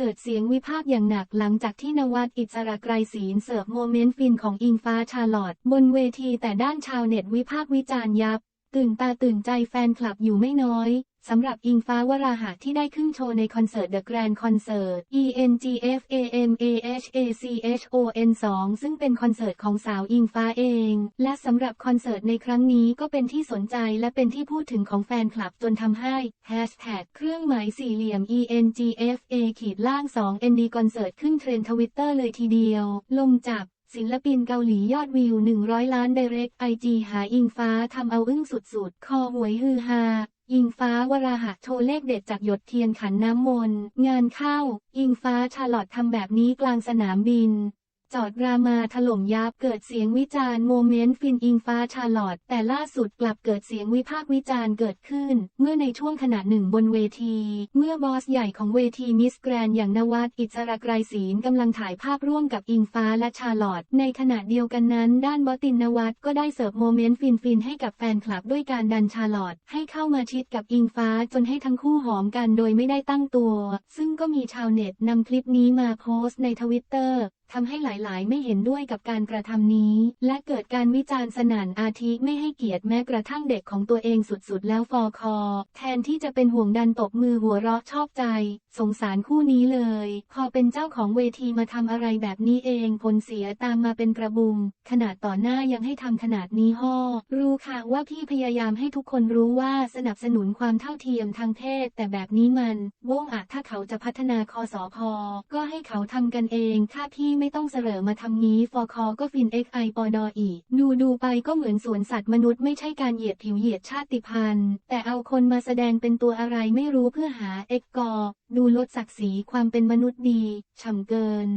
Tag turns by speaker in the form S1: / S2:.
S1: เกิดเสียงวิพากษ์อย่างหนักหลังจากที่นวัดอิสระไกรศีลเสิร์ฟโมเมนต์ฟินของอิงฟ้าชาลอตบนเวทีแต่ด้านชาวเน็ตวิพากษ์วิจารณ์ยับ ตื่นตาตื่นใจแฟนคลับอยู่ไม่น้อยสำหรับอิงฟ้าวราหะที่ได้ขึ้นโชว์ในคอนเสิร์ต The Grand Concert E N G F A M A H A C H O N 2ซึ่งเป็นคอนเสิร์ตของสาวอิงฟ้าเอง และสำหรับคอนเสิร์ตในครั้งนี้ก็เป็นที่สนใจและเป็นที่พูดถึงของแฟนคลับจนทำให้แฮชแท็กเครื่องหมายสี่เหลี่ยม E N G F A ขีดล่าง2 N D คอนเสิร์ตขึ้นเทรนด์ทวิตเตอร์เลยทีเดียวลงจับ ศิลปินเกาหลียอดวิว 100 ล้าน Direct IG หาอิงฟ้าทำเอาอึ้งสุดๆ คอหวยฮือฮา อิงฟ้าวราหะโชว์เลขเด็ดจากหยดเทียนขันน้ำมนต์ งานเข้า อิงฟ้าชาลอตทำแบบนี้กลางสนามบิน จอดรามาถล่มยับเกิดเสียงวิจารณ์โมเมนต์ฟินอิงฟ้าชาลอตแต่ล่าสุดกลับเกิดเสียงวิพากษ์วิจารณ์เกิดขึ้น เมื่อในช่วงขณะหนึ่งบนเวที เมื่อบอสใหญ่ของเวทีมิสแกรนอย่างนวัดอิสระไกรศีลกำลังถ่ายภาพร่วมกับอิงฟ้าและชาลอตในขณะเดียวกันนั้น ด้านบอสตินนวัดก็ได้เสิร์ฟโมเมนต์ฟินๆให้กับแฟนคลับด้วยการดันชาลอตให้เข้ามาชิดกับอิงฟ้าจนให้ทั้งคู่หอมกันโดยไม่ได้ตั้งตัว ซึ่งก็มีชาวเน็ตนำคลิปนี้มาโพสต์ในทวิตเตอร์ ทำให้หลายๆ ไม่เห็นด้วยกับการกระทำนี้ และเกิดการวิจารณ์สนั่นอาทิไม่ให้เกียรติแม้กระทั่งเด็กของตัวเองสุดๆ แล้วฟอคอ แทนที่จะเป็นห่วงดันตบมือหัวเราะชอบใจ สงสารคู่นี้เลย พอเป็นเจ้าของเวทีมาทำอะไรแบบนี้เองผลเสียตามมาเป็นกระบุงขนาดต่อหน้ายังให้ทำขนาดนี้ห่อ รู้ค่ะว่าพี่พยายามให้ทุกคนรู้ว่าสนับสนุนความเท่าเทียมทางเพศ แต่แบบนี้มันโว่งอะถ้าเขาจะพัฒนาคอสอพอก็ให้เขาทำกันเองถ้าพี่ไม่ต้องเสรอมาทำงี้ฟอคอก็ฟิน XI ปอดออีก ดูดูไปก็เหมือนสวนสัตว์มนุษย์ไม่ใช่การเหยียดผิวเหยียดชาติพันธุ์ แต่เอาคนมาแสดงเป็นตัวอะไรไม่รู้เพื่อหาเอ็กกอ ดูลดศักดิ์ศรีความเป็นมนุษย์ดี ฉ่ำเกิน